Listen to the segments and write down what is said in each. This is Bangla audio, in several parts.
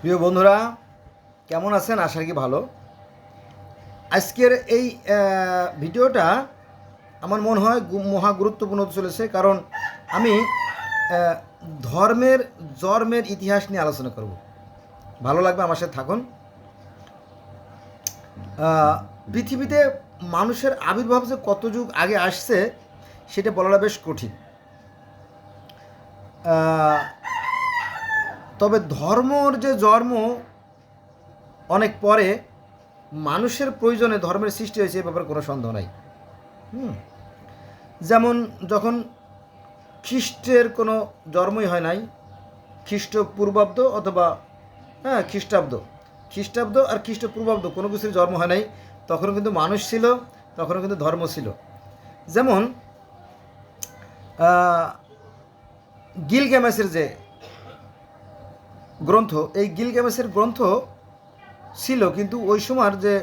প্রিয় বন্ধুরা, কেমন আছেন? আশা কি ভালো। আজকের এই ভিডিওটা আমার মনে হয় মহা গুরুত্বপূর্ণ হতে চলেছে কারণ আমি ধর্মের জর্মের ইতিহাস নিয়ে আলোচনা করব। ভালো লাগবে আমার সাথে থাকুন। পৃথিবীতে মানুষের আবির্ভাব যে কত যুগ আগে আসছে, সেটা বলাটা বেশ কঠিন। তবে ধর্মর যে জন্ম অনেক পরে মানুষের প্রয়োজনে ধর্মের সৃষ্টি হয়েছে, এ ব্যাপারে কোনো সন্দেহ নাই। হুম। যেমন যখন খ্রিস্টের কোনো জন্মই হয় নাই, খ্রিস্ট পূর্বাব্দ অথবা হ্যাঁ খ্রিস্টাব্দ। খ্রিস্টাব্দ আর খ্রিস্ট পূর্বাব্দ কোনো কিছুর জন্ম হয় নাই, তখনও কিন্তু মানুষ ছিল, তখনও কিন্তু ধর্ম ছিল। যেমন গিল গিলগ্যামেসের যে গ্রন্থ, এই গিলগ্যামেসের গ্রন্থ ছিল কিন্তু ওই সময়ের যে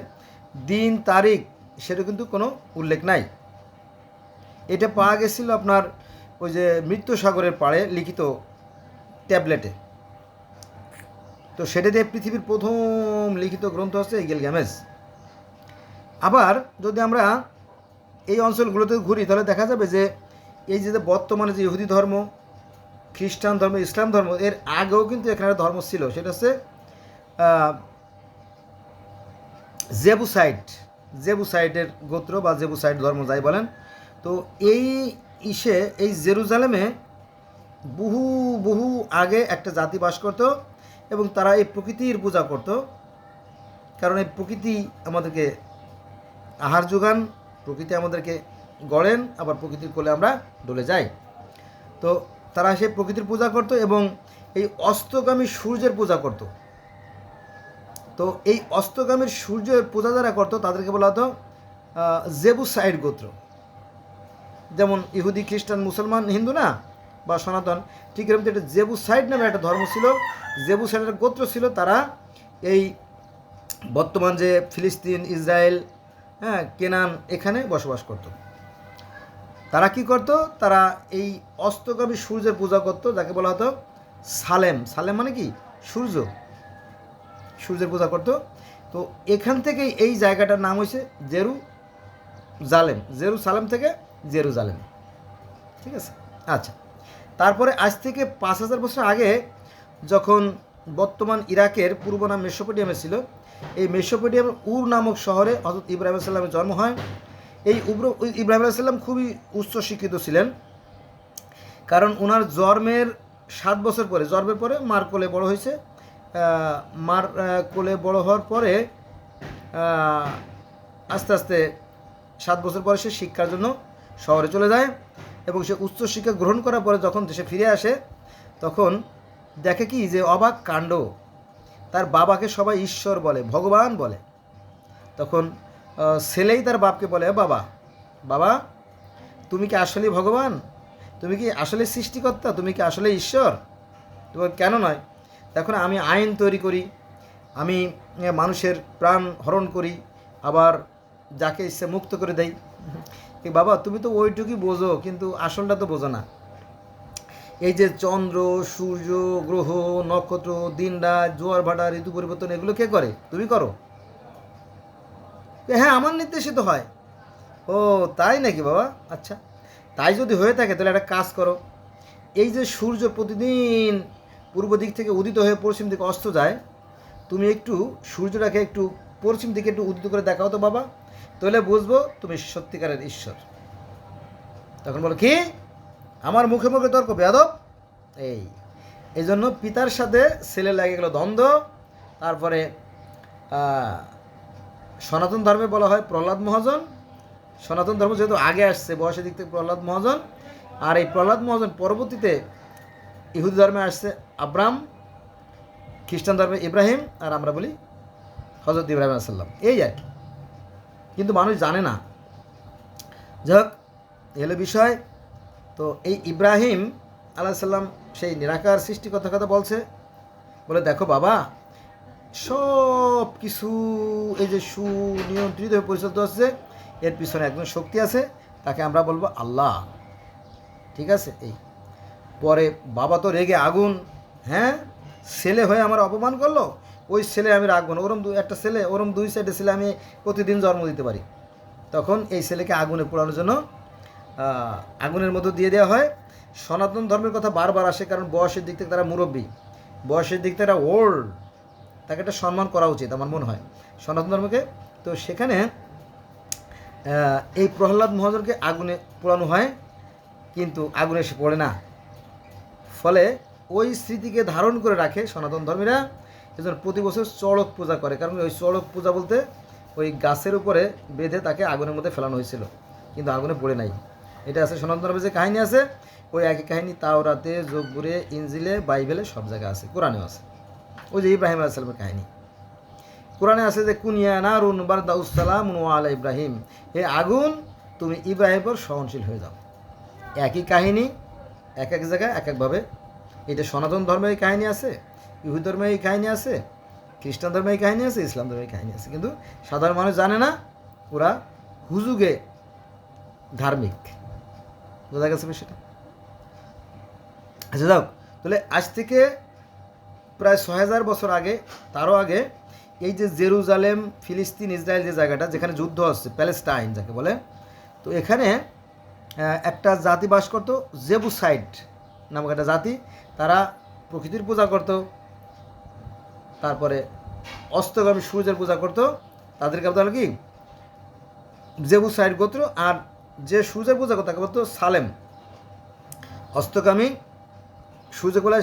দিন, তারিখ, সেটা কিন্তু কোনো উল্লেখ নাই। এটা পাওয়া গেছিল আপনার ওই যে মৃত্যু সাগরের পাড়ে লিখিত ট্যাবলেটে। তো সেটা দিয়ে পৃথিবীর প্রথম লিখিত গ্রন্থ হচ্ছে এই গিলগ্যামেস আবার যদি আমরা এই অঞ্চলগুলোতে ঘুরি, তাহলে দেখা যাবে যে এই যে বর্তমানে যে ইহুদি ধর্ম খ্রিস্টান ধর্ম, ইসলাম ধর্ম, এর আগেও কিন্তু এখানে ধর্ম ছিল, সেটা হচ্ছে জেবুসাইড, জেবুসাইডের গোত্র বা জেবুসাইড ধর্ম যাই বলেন। তো এই ইসে, এই জেরুজালেমে বহু বহু আগে একটা জাতি বাস করত এবং তারা এই প্রকৃতির পূজা করত। কারণ এই প্রকৃতি আমাদেরকে আহার যোগান, প্রকৃতি আমাদেরকে গড়েন, আবার প্রকৃতির কোলে আমরা ডলে যাই। তো তারা সেই প্রকৃতির পূজা করত এবং এই অস্তগামী সূর্যের পূজা করত। তো এই অস্তগামীর সূর্যের পূজা যারা করতো, তাদেরকে বলা হতো জেবুসাইড গোত্র। যেমন ইহুদি, খ্রিস্টান, মুসলমান, হিন্দু না, বা সনাতন, ঠিক এরকম একটা জেবুসাইড নামে একটা ধর্ম ছিল জেবুসাইডের গোত্র ছিল তারা এই বর্তমান যে ফিলিস্তিন, ইসরায়েল হ্যাঁ কেনান এখানে বসবাস করত। তারা কি করত? তারা এই অস্তগামী সূর্যের পূজা করত, যাকে বলা হতো সালেম। সালেম মানে কি? সূর্য। সূর্যের পূজা করত। তো এখান থেকেই এই জায়গাটার নাম হয়েছে জেরু জালেম জেরু সালেম থেকে জেরু জালেম ঠিক আছে? আচ্ছা। তারপরে আজ থেকে পাঁচ হাজার বছর আগে যখন বর্তমান ইরাকের পূর্ব নাম মেসোপোটিয়ামে ছিল, এই মেসোপোটিয়ামের উর নামক শহরে হজরত ইব্রাহিম সাল্লামের জন্ম হয়। এই উব্র ইব্রাহিম সাল্লাম খুবই উচ্চ শিক্ষিত ছিলেন। কারণ ওনার জন্মের সাত বছর পরে, জন্মের পরে মার কোলে বড় হয়েছে। মার কোলে বড় হওয়ার পরে আস্তে আস্তে সাত বছর পরে সে শিক্ষার জন্য শহরে চলে যায় এবং সে উচ্চ শিক্ষা গ্রহণ করার পরে যখন দেশে ফিরে আসে, তখন দেখে কি যে অবাক কাণ্ড। তার বাবাকে সবাই ঈশ্বর বলে, ভগবান বলে। তখন ছেলেই তার বাপকে বলে বাবা বাবা, তুমি কি আসলে ভগবান? তুমি কি আসলে সৃষ্টিকর্তা? তুমি কি আসলে ঈশ্বর? তোমার কেন নয়? দেখো আমি আইন তৈরি করি, আমি মানুষের প্রাণ হরণ করি, আবার যাকে ইচ্ছে মুক্ত করে দেই। বাবা, তুমি তো ওইটুকুই বোঝো, কিন্তু আসলটা তো বোঝো না। এই যে চন্দ্র, সূর্য, গ্রহ, নক্ষত্র, দিন, রাত, জোয়ার, ভাটা, ঋতু পরিবর্তন, এগুলো কে করে? তুমি করো। হ্যাঁ আমার নির্দেশে তো হয়। ও, তাই নাকি বাবা? আচ্ছা তাই যদি হয়ে থাকে তাহলে একটা কাজ করো। এই যে সূর্য প্রতিদিন পূর্ব দিক থেকে উদিত হয়ে পশ্চিম দিকে অস্ত যায়, তুমি একটু সূর্যটাকে একটু পশ্চিম দিকে একটু উদিত করে দেখাও তো বাবা। তাহলে বুঝব তুমি সত্যিকারের ঈশ্বর। তখন বলো, কি? আমার মুখে মুখে তর্ক, বেয়াদব? এই এই জন্য পিতার সাথে ছেলে লাগে গেল দ্বন্দ্ব। তারপরে সনাতন ধর্মে বলা হয় প্রহ্লাদ মহাজন। সনাতন ধর্ম যেহেতু আগে আসছে, বয়সের দিক থেকে প্রহ্লাদ মহাজন। আর এই প্রহ্লাদ মহাজন পরবর্তীতে ইহুদি ধর্মে আসছে আব্রাম খ্রিস্টান ধর্মে ইব্রাহিম, আর আমরা বলি হজরত ইব্রাহিম আসাল্লাম এই আর কি। কিন্তু মানুষ জানে না। যাই হোক, এ হলো বিষয়। তো এই ইব্রাহিম আলাইসাল্লাম সেই নিরাকার সৃষ্টি কথা কথা বলছে। বলে, দেখো বাবা সব কিছু এই যে সুনিয়ন্ত্রিত হয়ে পরিচালিত হচ্ছে, এর পিছনে একজন শক্তি আছে, তাকে আমরা বলব আল্লাহ। ঠিক আছে? এই। পরে বাবা তো রেগে আগুন হ্যাঁ? ছেলে হয়ে আমার অপমান করল, ওই ছেলে আমি রাখব না। ওরম একটা ছেলে, ওরম দুই সাইডে ছেলে আমি প্রতিদিন জন্ম দিতে পারি। তখন এই ছেলেকে আগুনে পোড়ানোর জন্য আগুনের মধ্যে দিয়ে দেওয়া হয়। সনাতন ধর্মের কথা বারবার আসে, কারণ বয়সের দিক থেকে তারা মুরব্বী। বয়সের দিক থেকে তারা ওল্ড। তাকে একটা সম্মান করা উচিত, আমার মনে হয়। সনাতন ধর্মকে। তো সেখানে এই প্রহ্লাদ মহাজনকে আগুনে পোড়ানো হয়, কিন্তু আগুনে সে পড়ে না। ফলে ওই স্মৃতিকে ধারণ করে রাখে সনাতন ধর্মীরা। এজন্য প্রতি বছর চড়ক পূজা করে। কারণ ওই চড়ক পূজা বলতে ওই গাছের উপরে বেঁধে তাকে আগুনের মধ্যে ফেলানো হয়েছিল। কিন্তু আগুনে পড়ে নাই। এটা আছে সনাতন ধর্মের যে কাহিনী আছে। ওই একই কাহিনী, তাওরাতে জব্বুরে ইঞ্জিলে বাইবেলে সব জায়গায় আছে, কোরআনেও আছে। ওই যে ইব্রাহিম আলাইসালামের কাহিনী। কোরআনে আছে যে, কুনিয়া নারুন বারদাউসালাম আলা ইব্রাহিম। এ আগুন, তুমি ইব্রাহিম পর সহনশীল হয়ে যাও। একই কাহিনী, এক এক জায়গায় এক একভাবে এটা সনাতন ধর্মের কাহিনী আছে, ইহুদ ধর্মের এই কাহিনী আছে, খ্রিস্টান ধর্মের এই কাহিনী আছে, ইসলাম ধর্মের কাহিনী আছে। কিন্তু সাধারণ মানুষ জানে না, ওরা হুজুগে ধার্মিক। বোঝা গেছে সেটা আচ্ছা যাও তাহলে আজ থেকে প্রায় ছয় হাজার বছর আগে, তারও আগে, এই যে জেরুজালেম, ফিলিস্তিন, ইসরায়েল যে জায়গাটা, যেখানে যুদ্ধ হচ্ছে, প্যালেস্টাইন যাকে বলে, তো এখানে একটা জাতি বাস করতো, জেবুসাইড নামক একটা জাতি। তারা প্রকৃতির পূজা করত, তারপরে অস্তগামী সূর্যের পূজা করত। তাদেরকে বলা হলো কি? জেবুসাইড গোত্র, আর যে সূর্যের পূজা করতো, তাকে বলতো সালেম। অস্তগামী সূর্যগুলো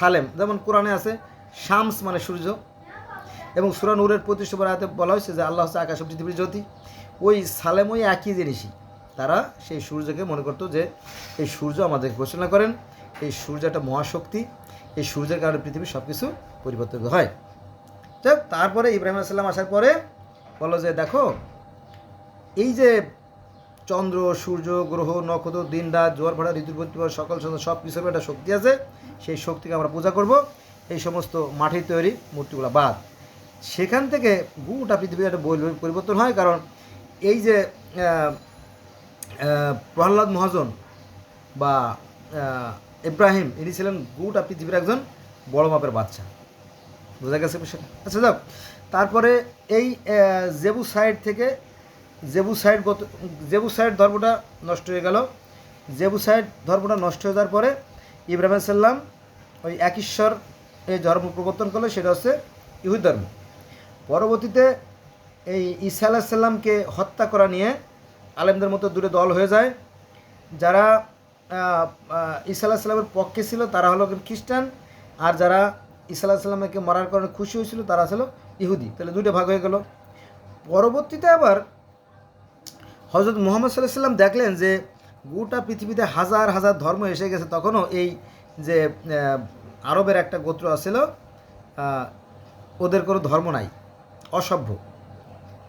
সালেম, যেমন কোরআনে আছে, শামস মানে সূর্য। এবং সুরা নূরের প্রতিষ্ঠা হাতে বলা হয়েছে যে আল্লাহ হচ্ছে আকাশ পৃথিবীর জ্যোতি। ওই সালেম ওই একই জিনিসই। তারা সেই সূর্যকে মনে করতো যে এই সূর্য আমাদেরকে ঘোষণা করেন, এই সূর্য একটা মহাশক্তি, এই সূর্যের কারণে পৃথিবীর সব কিছু পরিবর্তিত হয়। যাক, তারপরে ইব্রাহিম আসাল্লাম আসার পরে বলো যে, দেখো, এই যে চন্দ্র, সূর্য, গ্রহ, নক্ষত্র, দিন, রাত, জোয়ার ভাড়া ঋতুর প্রতিবার সকল, সন্ধ্যা, সব কিছুর একটা শক্তি আছে। সেই শক্তিকে আমরা পূজা করব। এই সমস্ত মাটির তৈরি মূর্তিগুলো বাদ। সেখান থেকে গোটা পৃথিবীর একটা পরিবর্তন হয়। কারণ এই যে প্রহ্লাদ মহাজন বা ইব্রাহিম, ইনি ছিলেন গোটা পৃথিবীর একজন বড় মাপের বাচ্চা। বোঝা গেছে আচ্ছা যাক। তারপরে এই জেবু সাইড থেকে জেবু সাইড গত জেবু সাইড ধর্মটা নষ্ট হয়ে গেল। জেবু সাইড ধর্মটা নষ্ট হয়ে যাওয়ার পরে ইব্রাহিম সাল্লাম ওই এক ঈশ্বর এই ধর্ম প্রবর্তন করল, সেটা হচ্ছে ইহুদ ধর্ম। পরবর্তীতে এই ঈসা আলাহ সাল্লামকে হত্যা করা নিয়ে আলেমদের মতো দূরে দল হয়ে যায়। যারা ঈসা আলাহ সাল্লামের পক্ষে ছিল, তারা হলো খ্রিস্টান। আর যারা ঈসা আলাহ সাল্লামকে মরার কারণে খুশি হয়েছিল, তারা ছিল ইহুদি। তাহলে দুটো ভাগ হয়ে গেল। পরবর্তীতে আবার হজরত মোহাম্মদ সাল্লাহ সাল্লাম দেখলেন যে গোটা পৃথিবীতে হাজার হাজার ধর্ম এসে গেছে তখনও এই যে আরবের একটা গোত্র আছিল ওদের কোনো ধর্ম নাই অসভ্য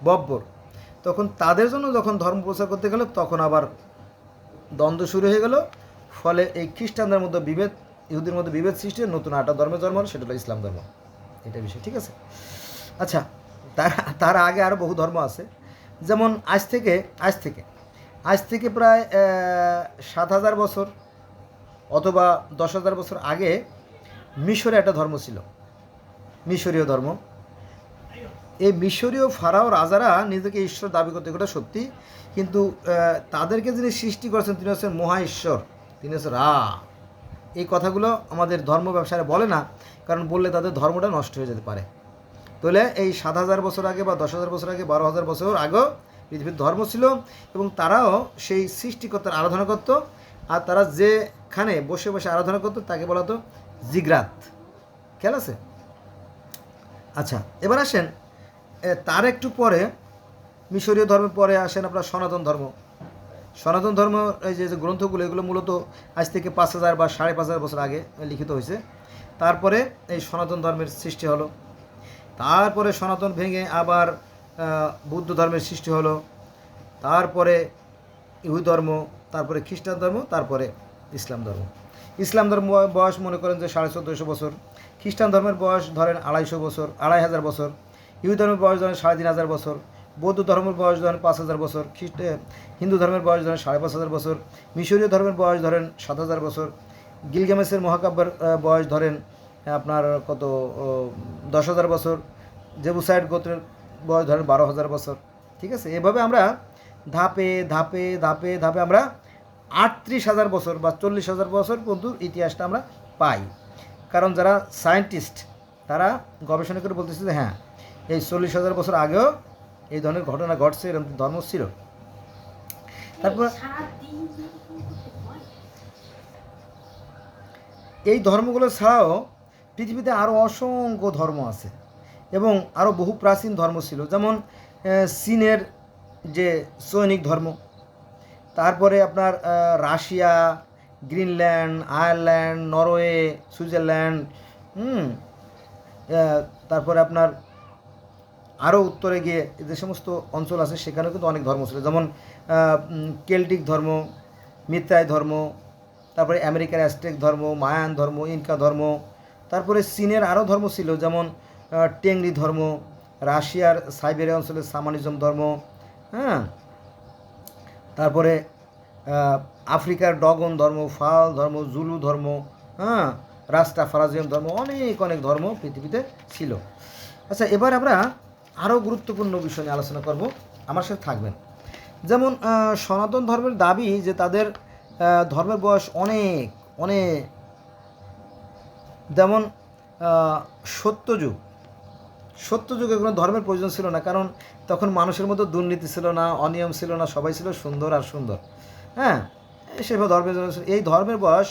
বব্বর। তখন তাদের জন্য যখন ধর্ম প্রচার করতে গেল তখন আবার দ্বন্দ্ব শুরু হয়ে গেল ফলে এই খ্রিস্টানদের মধ্যে বিভেদ ইহুদির মধ্যে বিভেদ সৃষ্টি নতুন আটা ধর্মের জন্ম হলো, সেটা হলো ইসলাম ধর্ম। এটা বিষয় ঠিক আছে? আচ্ছা তার তার আগে আরও বহু ধর্ম আছে। যেমন আজ থেকে আজ থেকে। আজ থেকে প্রায় সাত হাজার বছর অথবা দশ হাজার বছর আগে মিশরে একটা ধর্ম ছিল। মিশরীয় ধর্ম। এই মিশরীয় ফারাও রাজারা নিজেকে ঈশ্বর দাবি করতে এটা সত্যি, কিন্তু তাদেরকে যিনি সৃষ্টি করেছেন, তিনি হচ্ছেন মহা ঈশ্বর, তিনি হচ্ছেন রা। এই কথাগুলো আমাদের ধর্ম ব্যবসায় বলে না, কারণ বললে তাদের ধর্মটা নষ্ট হয়ে যেতে পারে। তাহলে এই সাত হাজার বছর আগে বা দশ হাজার বছর আগে, বারো হাজার বছর আগেও পৃথিবীর ধর্ম ছিল এবং তারাও সেই সৃষ্টিকর্তার আরাধনা করত। আর তারা যেখানে বসে বসে আরাধনা করতো, তাকে বলা হতো জিগ্রাত। খেয়াল আছে? আচ্ছা এবার আসেন তার একটু পরে, মিশরীয় ধর্মের পরে আসেন আপনার সনাতন ধর্ম। সনাতন ধর্ম, এই যে গ্রন্থগুলো, এগুলো মূলত আজ থেকে পাঁচ হাজার বা সাড়ে পাঁচ হাজার বছর আগে লিখিত হয়েছে। তারপরে এই সনাতন ধর্মের সৃষ্টি হলো। তারপরে সনাতন ভেঙে আবার বৌদ্ধ ধর্মের সৃষ্টি হলো। তারপরে ইহু ধর্ম, তারপরে খ্রিস্টান ধর্ম, তারপরে ইসলাম ধর্ম। ইসলাম ধর্ম বয়স মনে করেন যে সাড়ে চোদ্দোশো বছর। খ্রিস্টান ধর্মের বয়স ধরেন আড়াইশো বছর, আড়াই হাজার বছর। ইহু ধর্মের বয়স ধরেন সাড়ে তিন হাজার বছর। বৌদ্ধ ধর্মের বয়স ধরেন পাঁচ হাজার বছর। খ্রিস্ট হিন্দু ধর্মের বয়স ধরেন সাড়ে পাঁচ হাজার বছর। মিশরীয় ধর্মের বয়স ধরেন সাত হাজার বছর। গিলগামেসের মহাকাব্যের বয়স ধরেন আপনার কত দশ হাজার বছর। জেবুসাইড গোত্রের বয়স ধরেন বারো হাজার বছর। ঠিক আছে? এভাবে আমরা ধাপে ধাপে ধাপে ধাপে আমরা আটত্রিশ হাজার বছর বা চল্লিশ হাজার বছর পর্যন্ত ইতিহাসটা আমরা পাই। কারণ যারা সায়েন্টিস্ট, তারা গবেষণা করে বলতেছে যে হ্যাঁ এই চল্লিশ হাজার বছর আগেও এই ধরনের ঘটনা ঘটছে, এরকম ধর্ম ছিল। তারপর এই ধর্মগুলো ছাড়াও পৃথিবীতে আরও অসংখ্য ধর্ম আছে এবং আরও বহু প্রাচীন ধর্ম ছিল। যেমন চীনের যে সৈনিক ধর্ম, তারপরে আপনার Russia, Greenland, Ireland, Norway, Switzerland তারপরে আপনার আরও উত্তরে গিয়ে যে সমস্ত অঞ্চল আছে, সেখানেও কিন্তু অনেক ধর্ম ছিল। যেমন কেল্টিক ধর্ম, মিত্রাই ধর্ম, তারপরে আমেরিকার অ্যাস্টেক ধর্ম, মায়ান ধর্ম, ইনকা ধর্ম তারপরে চীনের আরও ধর্ম ছিল, যেমন টেংরি ধর্ম, রাশিয়ার সাইবেরিয়া অঞ্চলের সামানিজম ধর্ম হ্যাঁ? তারপরে আফ্রিকার ডগন ধর্ম, ফাল ধর্ম, জুলু ধর্ম হ্যাঁ? রাস্তা ফারাজিয়াম ধর্ম, অনেক অনেক ধর্ম পৃথিবীতে ছিল। আচ্ছা এবার আমরা আরও গুরুত্বপূর্ণ বিষয় নিয়ে আলোচনা করব। আমার সাথে থাকবেন। যেমন সনাতন ধর্মের দাবি যে তাদের ধর্মের বয়স অনেক অনেক যেমন সত্যযুগ। সত্যযুগে কোনো ধর্মের প্রয়োজন ছিল না, কারণ তখন মানুষের মধ্যে দুর্নীতি ছিল না, অনিয়ম ছিল না, সবাই ছিল সুন্দর আর সুন্দর। হ্যাঁ? সেভাবে ধর্মের। এই ধর্মের বয়স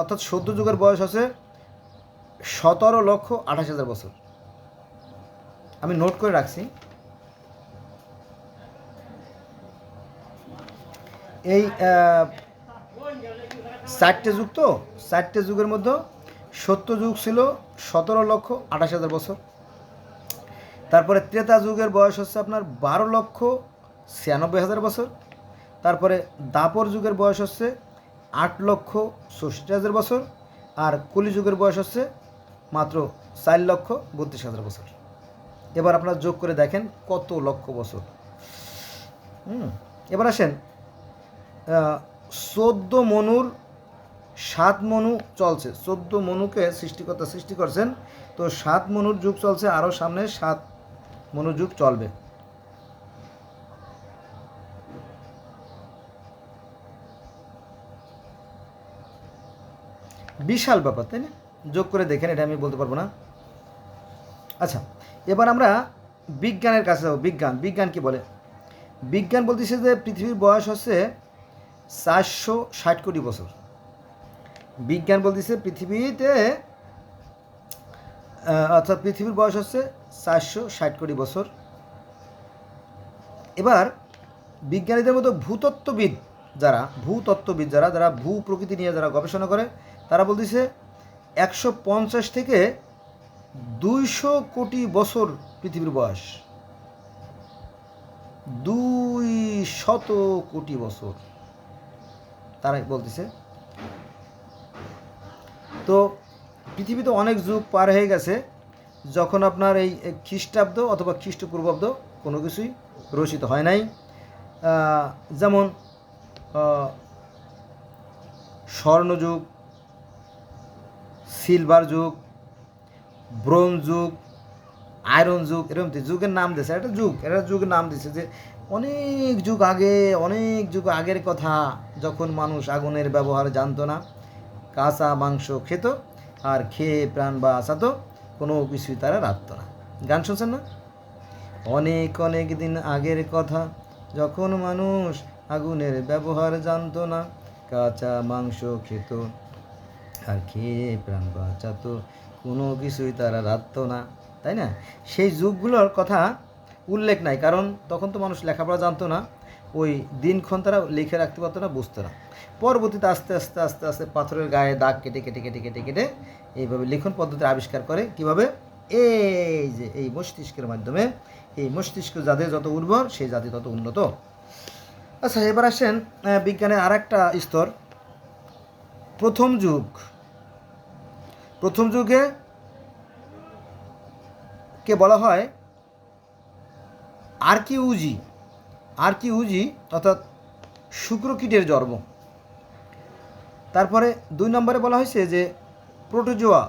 অর্থাৎ সত্য যুগের বয়স হচ্ছে সতেরো লক্ষ আঠাশ হাজার বছর। আমি নোট করে রাখছি। এই চারটে যুগ তো? চারটে যুগের মধ্যে সত্য যুগ ছিল, সতেরো লক্ষ আঠাশ হাজার বছর। তারপরে ত্রেতা যুগের বয়স হচ্ছে আপনার বারো লক্ষ ছিয়ানব্বই হাজার বছর। তারপরে দাপর যুগের বয়স হচ্ছে আট লক্ষ ষষ্ঠি হাজার বছর আর কলি যুগের বয়স হচ্ছে মাত্র চার লক্ষ বত্রিশ হাজার বছর। এবার আপনারা যোগ করে দেখেন কত লক্ষ বছর। হুম, এবার আসেন চোদ্দ মনুর সাত মনু চলছে, চোদ্দ মনুকে সৃষ্টিকর্তা সৃষ্টি করছেন। তো সাত মনুর যুগ চলছে আরও সামনে সাত মনুর যুগ চলবে। বিশাল ব্যাপার, তাই না? যোগ করে দেখেন, এটা আমি বলতে পারব না। আচ্ছা এবার আমরা বিজ্ঞানের কাছে যাব, বিজ্ঞান। বিজ্ঞান কি বলে? বিজ্ঞান বলতেছে যে পৃথিবীর বয়স হচ্ছে চারশো ষাট কোটি বছর। বিজ্ঞান বলতেছে পৃথিবীতে অর্থাৎ পৃথিবীর বয়স হচ্ছে চারশো ষাট কোটি বছর। এবার বিজ্ঞানীদের মতো ভূতত্ত্ববিদ যারা ভূতত্ত্ববিদ যারা যারা ভূ প্রকৃতি নিয়ে যারা গবেষণা করে, তারা বলতেছে একশো পঞ্চাশ থেকে দুইশো কোটি বছর পৃথিবীর বয়স। দুই শত কোটি বছর। তারা বলতেছে তো পৃথিবীতে অনেক যুগ পার হয়ে গেছে, যখন আপনার এই খ্রিস্টাব্দ অথবা খ্রিস্টপূর্বাব্দ কোনো কিছুই রচিত হয় নাই। যেমন স্বর্ণযুগ, সিলভার যুগ, ব্রোঞ্জ যুগ, আয়রন যুগ, এরকম যুগের নাম দিয়েছে একটা যুগ এটা যুগের নাম দিয়েছে যে অনেক যুগ আগে, অনেক যুগ আগের কথা, যখন মানুষ আগুনের ব্যবহার জানতো না। কাঁচা মাংস খেত, আর খেয়ে প্রাণ বা বাঁচাতো, কোনো কিছুই তারা রাখতো না। গান শুনছেন না? অনেক অনেক দিন আগের কথা, যখন মানুষ আগুনের ব্যবহার জানতো না, কাঁচা মাংস খেত, আর খেয়ে প্রাণ বাঁচাতো, কোনো কিছুই তারা রাখতো না। তাই না? সেই যুগগুলোর কথা উল্লেখ নাই, কারণ তখন তো মানুষ লেখাপড়া জানতো না ওই দিনক্ষণ তারা লিখে রাখতে পারতো না, বুঝতো না। পরবর্তীতে আস্তে আস্তে আস্তে আস্তে পাথরের গায়ে দাগ কেটে কেটে কেটে কেটে কেটে এইভাবে লিখন পদ্ধতির আবিষ্কার করে কীভাবে? এই যে এই মস্তিষ্কের মাধ্যমে এই মস্তিষ্ক যাদের যত উর্বর, সেই জাতি তত উন্নত। আচ্ছা এবার আসেন বিজ্ঞানের আর একটা স্তর। প্রথম যুগ। প্রথম যুগে কে বলা হয়? আর্কিউজি। আর্কিউজি অর্থাৎ শুক্রকীটের জন্ম। তারপরে দুই নম্বরে বলা হয়েছে যে প্রোটোজোয়া,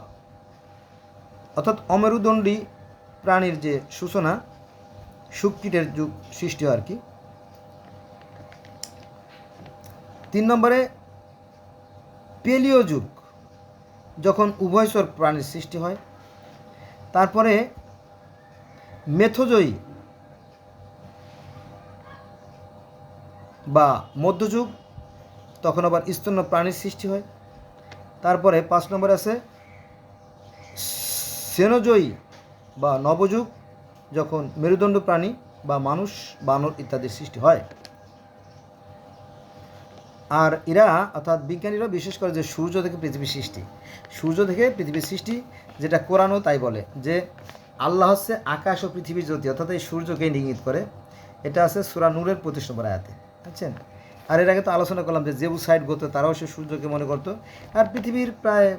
অর্থাৎ অমেরুদণ্ডী প্রাণীর যে সূচনা শুককিটের যুগ সৃষ্টি হয় আর কি। তিন নম্বরে পেলিও যুগ, যখন উভয়চর প্রাণীর সৃষ্টি হয়। তারপরে মেথোজয়ী বা মধ্যযুগ, তখন আবার স্তন্য প্রাণীর সৃষ্টি হয়। তারপরে পাঁচ নম্বরে আছে, সেনোজয়ী বা নবযুগ, যখন মেরুদণ্ড প্রাণী বা মানুষ, বানর ইত্যাদির সৃষ্টি হয়। আর এরা, অর্থাৎ বিজ্ঞানীরা বিশেষ করে যে সূর্য থেকে পৃথিবীর সৃষ্টি, সূর্য থেকে পৃথিবীর সৃষ্টি, যেটা কোরআনও তাই বলে যে আল্লাহ হচ্ছে আকাশ ও পৃথিবীর জ্যোতি, অর্থাৎ এই সূর্যকে ইঙ্গিত করে। এটা আছে সুরা নূরের নম্বর আয়াতে। বুঝছেন আর এর আগে তো আলোচনা করলাম যে জেবু সাইড গত তারাও সে সূর্যকে মনে করতো। আর পৃথিবীর প্রায়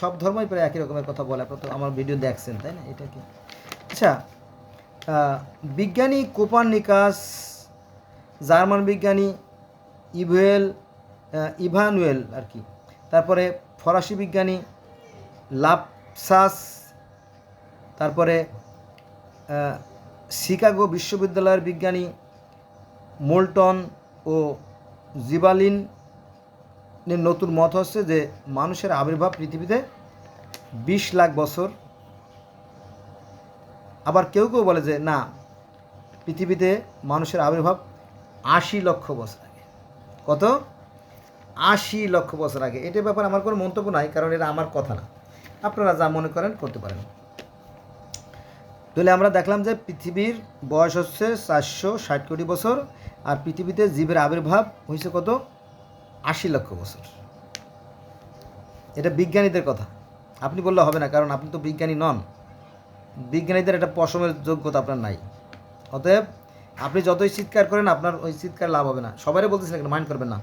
সব ধর্মই প্রায় একই রকমের কথা বলে, আপনার তো আমার ভিডিও দেখছেন, তাই না? এটা কি? আচ্ছা বিজ্ঞানী কোপার্নিকাস, জার্মান বিজ্ঞানী ইভুয়েল ইভানুয়েল আর কি, তারপরে ফরাসি বিজ্ঞানী লাপসাস, তারপরে শিকাগো বিশ্ববিদ্যালয়ের বিজ্ঞানী মোল্টন ও জিবালিন নতুন মত হচ্ছে যে মানুষের আবির্ভাব পৃথিবীতে বিশ লাখ বছর। আবার কেউ কেউ বলে যে, না, পৃথিবীতে মানুষের আবির্ভাব আশি লক্ষ বছর আগে। কত? আশি লক্ষ বছর আগে। এটার ব্যাপারে আমার কোনো মন্তব্য নাই, কারণ এটা আমার কথা না। আপনারা যা মনে করেন, করতে পারেন। তাহলে আমরা দেখলাম যে পৃথিবীর বয়স হচ্ছে চারশো ষাট কোটি বছর। আর পৃথিবীতে জীবের আবির্ভাব হয়েছে কত? আশি লক্ষ বছর। এটা বিজ্ঞানীদের কথা। আপনি বললে হবে না, কারণ আপনি তো বিজ্ঞানী নন। বিজ্ঞানীদের এটা পশমের যোগ্যতা আপনার নাই। অতএব আপনি যতই চিৎকার করেন, আপনার ওই চিৎকার লাভ হবে না। সবাই বলতেছিলেন মাইন্ড করবেন না।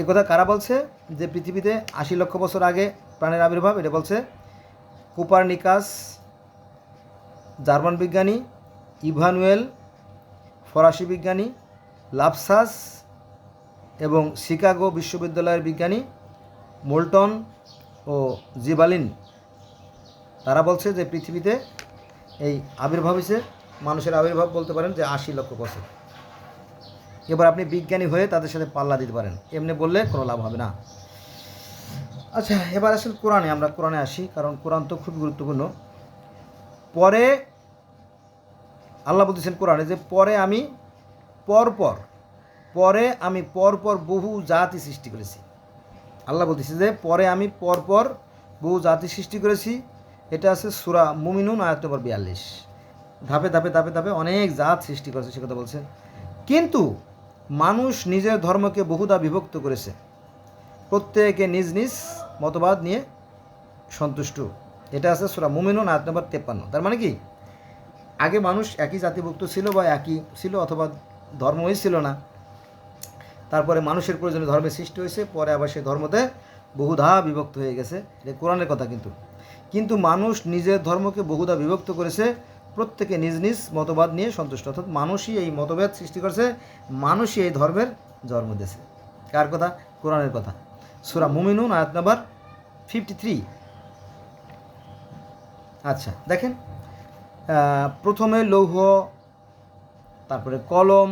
এ কথা কারা বলছে? যে পৃথিবীতে আশি লক্ষ বছর আগে প্রাণের আবির্ভাব, এটা বলছে কুপারনিকাস, জার্মান বিজ্ঞানী, ইভানুয়েল, ফরাসি বিজ্ঞানী লাপসাস এবং শিকাগো বিশ্ববিদ্যালয়ের বিজ্ঞানী মোল্টন ও জিবালিন। তারা বলছে যে পৃথিবীতে এই আবির্ভাব হয়েছে, মানুষের আবির্ভাব বলতে পারেন যে আশি লক্ষ বছর। এবার আপনি বিজ্ঞানী হয়ে তাদের সাথে পাল্লা দিতে পারেন, এমনি বললে কোনো লাভ হবে না। আচ্ছা এবার আসলে কোরআনে, আমরা কোরআনে আসি, কারণ কোরআন তো খুব গুরুত্বপূর্ণ। পরে আল্লাহ বলতেছেন কোরআনে যে, পরে আমি পরপর পরে আমি পরপর বহু জাতি সৃষ্টি করেছি। আল্লাহ বলতেছে যে, পরে আমি পরপর বহু জাতি সৃষ্টি করেছি। এটা আছে সুরা মুমিনুন, আয়াত নম্বর বিয়াল্লিশ। ধাপে ধাপে ধাপে ধাপে অনেক জাত সৃষ্টি করেছে, সে কথা বলছেন কিন্তু মানুষ নিজের ধর্মকে বহুদা বিভক্ত করেছে। প্রত্যেকে নিজ নিজ মতবাদ নিয়ে সন্তুষ্ট। এটা আছে সুরা মুমিনুন, আয়াত নম্বর তেপ্পান্ন। তার মানে কি? আগে মানুষ একই জাতিভুক্ত ছিল বা একই ছিল অথবা ধর্মই ছিল না। তারপরে মানুষের প্রয়োজনে ধর্মের সৃষ্টি হয়েছে, পরে আবার সেই ধর্মতে বহুধা বিভক্ত হয়ে গেছে। এটা কোরআনের কথা কিন্তু। কিন্তু মানুষ নিজের ধর্মকে বহুধা বিভক্ত করেছে, প্রত্যেকে নিজ নিজ মতবাদ নিয়ে সন্তুষ্ট। অর্থাৎ মানুষই এই মতভেদ সৃষ্টি করেছে, মানুষই এই ধর্মের জন্ম দিয়েছে। কার কথা? কোরআনের কথা। সুরা মুমিনুন, আয়াত নাম্বার ফিফটি থ্রি আচ্ছা দেখেন প্রথমে লৌহ তারপরে কলম,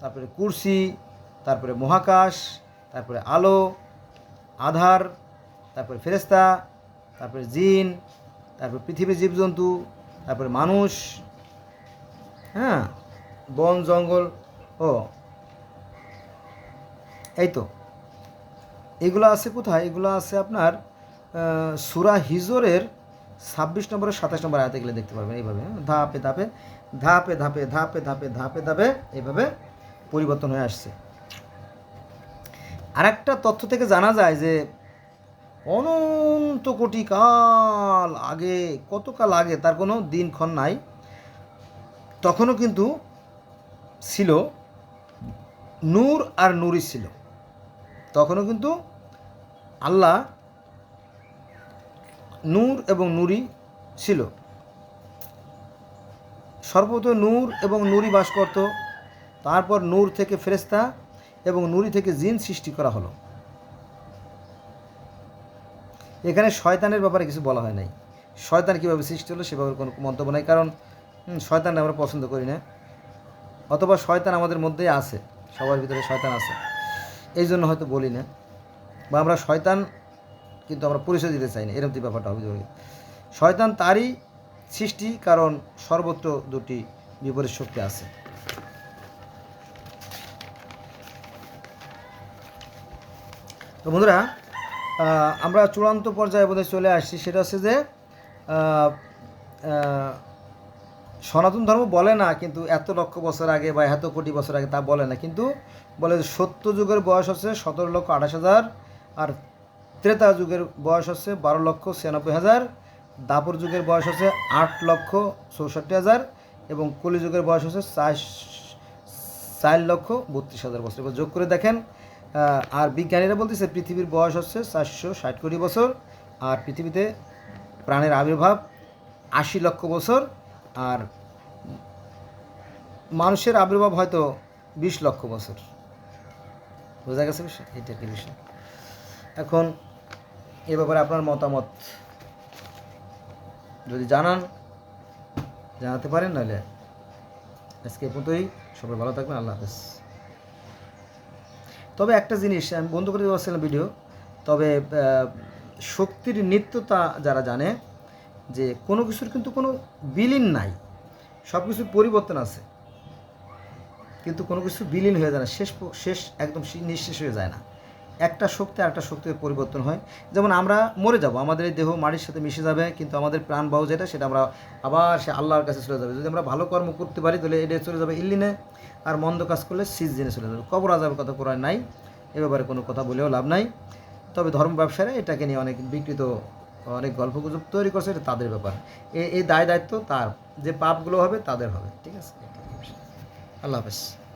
তারপরে কুরসি, তারপরে মহাকাশ, তারপরে আলো, আধার, তারপরে ফেরেস্তা তারপরে জিন, তারপরে পৃথিবীর জীবজন্তু, তারপরে মানুষ হ্যাঁ বন, জঙ্গল, ও। এই তো। এগুলো আছে কোথায়? এগুলো আছে আপনার সুরা হিজোরের ছাব্বিশ নম্বরের সাতাশ নম্বর আয়াতে গেলে দেখতে পারবেন এইভাবে হ্যাঁ? ধাপে ধাপে। ধাপে ধাপে ধাপে ধাপে ধাপে ধাপে এইভাবে পরিবর্তন হয়ে আসছে। আরেকটা তথ্য থেকে জানা যায় যে, অনন্ত কোটি কাল আগে, কত কাল আগে তার কোনো দিনক্ষণ নাই, তখনও কিন্তু ছিল, নূর আর নুরি ছিল। তখনও কিন্তু আল্লাহ নূর এবং নুরি ছিল। সর্বপ্রথম নূর এবং নুরি বাস করত। তারপর নূর থেকে ফেরেস্তা এবং নুরি থেকে জিন সৃষ্টি করা হলো। এখানে শয়তানের ব্যাপারে কিছু বলা হয় নাই। শয়তান কীভাবে সৃষ্টি হলো সেভাবে কোনো মন্তব্য নাই, কারণ শয়তান আমরা পছন্দ করি না। অথবা শয়তান আমাদের মধ্যেই আছে, সবার ভিতরে শয়তান আছে। এই জন্য হয়তো বলি না। বা আমরা শয়তান কিন্তু আমরা পরিচয় দিতে চাই না। এরকম ব্যাপারটা জরুরি শয়তান তারই সৃষ্টি, কারণ সর্বত্র দুটি বিপরীত শক্তি আছে। তো বন্ধুরা আমরা চূড়ান্ত পর্যায়ে বোধহয় চলে আসছি। সেটা হচ্ছে যে সনাতন ধর্ম বলে না, কিন্তু এত লক্ষ বছর আগে বা এত কোটি বছর আগে তা বলে না। কিন্তু বলে যে সত্য যুগের বয়স হচ্ছে সতেরো লক্ষ আঠাশ হাজার আর ত্রেতা যুগের বয়স হচ্ছে বারো লক্ষ ছিয়ানব্বই হাজার। দাপর যুগের বয়স হচ্ছে আট লক্ষ চৌষট্টি হাজার এবং কলি যুগের বয়স হচ্ছে চার লক্ষ বত্রিশ হাজার বছর। এবার যোগ করে দেখেন আর বিজ্ঞানীরা বলতেছে পৃথিবীর বয়স হচ্ছে চারশো ষাট কোটি বছর, আর পৃথিবীতে প্রাণের আবির্ভাব আশি লক্ষ বছর, আর মানুষের আবির্ভাব হয়তো বিশ লক্ষ বছর। বোঝা গেছে এটা কি বিষয়। এখন এ ব্যাপারে আপনার মতামত? যদি জানান, জানাতে পারেন, নাহলে আজকে পর্যন্তই। সবাই ভালো থাকবেন, আল্লাহ হাফেজ। তবে একটা জিনিস, আমি বন্ধ করে দেওয়া ভিডিও তবে শক্তির নিত্যতা যারা জানে, যে কোনো কিছুর কিন্তু কোনো বিলীন নাই সব কিছুর পরিবর্তন আছে, কিন্তু কোনো কিছু বিলীন হয়ে যায় না, শেষ শেষ, একদম নিঃশেষ হয়ে যায় না। একটা শক্তি আর একটা শক্তির পরিবর্তন হয়। যেমন আমরা মরে যাব, আমাদের এই দেহ মাটির সাথে মিশে যাবে, কিন্তু আমাদের প্রাণ বাহু যেটা, সেটা আমরা আবার সে আল্লাহর কাছে চলে যাবে। যদি আমরা ভালো কর্ম করতে পারি, তাহলে এটা চলে যাবে ইল্লিনে। আর মন্দ কাজ করলে সিজ জেনে চলে যাবে। কবর আজাবের কথা কোরআন নাই, এ ব্যাপারে কোনো কথা বলেও লাভ নাই। তবে ধর্ম ব্যবসায়ীরা এটাকে নিয়ে অনেক বিকৃত, অনেক গল্প গুজব তৈরি করছে, এটা তাদের ব্যাপার। এই দায় দায়িত্ব তার। যে পাপগুলো হবে, তাদের হবে। ঠিক আছে? আল্লাহ হাফেজ।